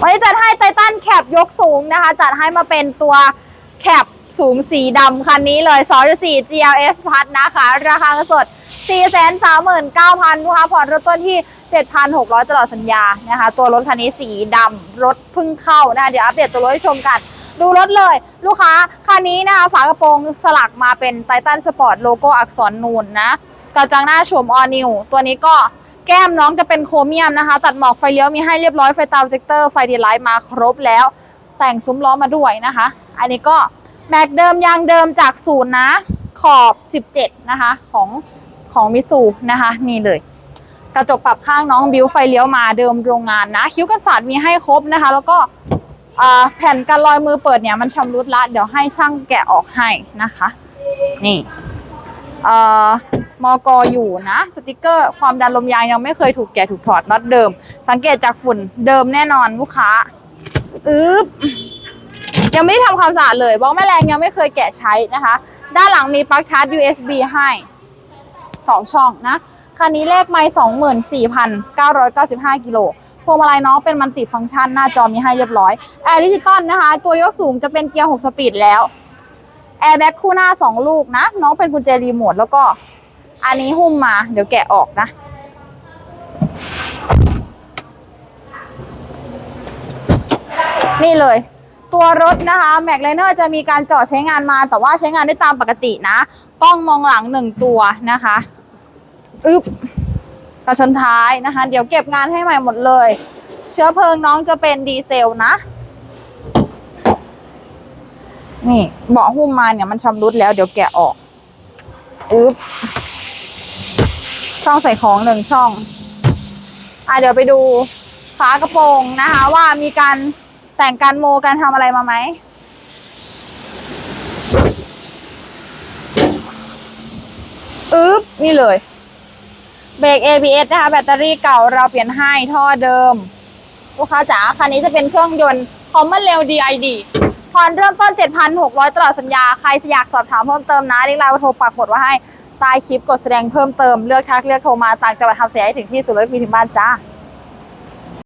วันนี้จัดให้ไททันแคปยกสูงนะคะ จัดให้มาเป็นตัวแคปสูงสีดำคันนี้เลย 2.4 GLS Plus นะคะ ราคาเงินสด 439,000ลูกค้าผ่อนรถต้นที่ 7,600 ตลอดสัญญานะคะ ตัวรถคันนี้สีดำรถพิ่งเข้านะคะเดี๋ยวอัปเดตตัวรถให้ชมกันดูรถเลย ลูกค้าคันนี้นะคะฝากระโปรงสลักมาเป็นไททันสปอร์ตโลโก้อักษรนูนนะกระจังหน้าโฉมออนิวตัวนี้ก็ แก้มน้องจะเป็นโครเมียมนะคะ ตัดหมอกไฟเลี้ยวมีให้เรียบร้อย ไฟตาโปรเจคเตอร์ ไฟดีไลท์มาครบแล้ว แต่งซุ้มล้อมาด้วยนะคะ อันนี้ก็แม็กเดิมยางเดิมจากศูนย์นะ ขอบ 17 นะคะ ของของมิสูนะคะ นี่เลย กระจกปรับข้างน้องบิวไฟเลี้ยวมาเดิมโรงงานนะ คิ้วกันศาสตร์มีให้ครบนะคะ แล้วก็แผ่นกันรอยมือเปิดเนี่ยมันชำรุดละ เดี๋ยวให้ช่างแกะออกให้นะคะ นี่เออ มอกออยู่นะ สติกเกอร์ ความดันลมยางยังไม่เคยถูกแกะถูกถอดน็อตเดิม สังเกตจากฝุ่นเดิมแน่นอนลูกค้าอึ๊บยังไม่ได้ทำความสะอาดเลยบล็อกแม่แรงยังไม่เคยแกะใช้นะคะ ด้านหลังมีปลั๊กชาร์จ USB ให้สองช่องนะคันนี้เลขไม่24,995 กิโล พวงมาลัยน้องเป็นมันติฟังก์ชันหน้าจอมีให้เรียบร้อย แอร์ดิจิตอลนะคะ ตัวยกสูงจะเป็นเกียร์ 6 สปีดแล้ว แอร์แบ็คคู่หน้า 2 ลูกนะ น้องเป็นกุญแจรีโมทแล้วก็ อันนี้หุ้มมา เดี๋ยวแกะออกนะ นี่เลย ตัวรถนะคะแม็กไลเนอร์จะมีการจอดใช้งานมา แต่ว่าใช้งานได้ตามปกตินะ กล้องมองหลังหนึ่งตัวนะคะอึ๊บกระชนท้ายนะคะ เดี๋ยวเก็บงานให้ใหม่หมดเลย เชื้อเพลิงน้องจะเป็นดีเซลนะ นี่เบาะหุ้มมาเนี่ยมันชำรุดแล้วเดี๋ยวแกะออกอึ๊บ ช่องใส่ของหนึ่งช่อง อะเดี๋ยวไปดูฝากระโปรงนะคะ ว่ามีการแต่งการโมการทำอะไรมาไหมอึ๊บนี่เลย เบรก ABS นะคะ แบตเตอรี่เก่าเราเปลี่ยนให้ท่อเดิม ลูกค้าจ๋าคันนี้จะเป็นเครื่องยนต์คอมมอนเร็ว DID ผ่อนเริ่มต้น 7,600 ตลอดสัญญา ใครอยากสอบถามเพิ่มเติมนะลิงก์ไลน์โทรปักหมดไว้ให้ ใต้คลิปกดแสดงเพิ่มเติมเลือกทักเลือกโทรมาต่างจังหวัดทำเสียให้ถึงที่สุดเลยมีถึงบ้านจ้า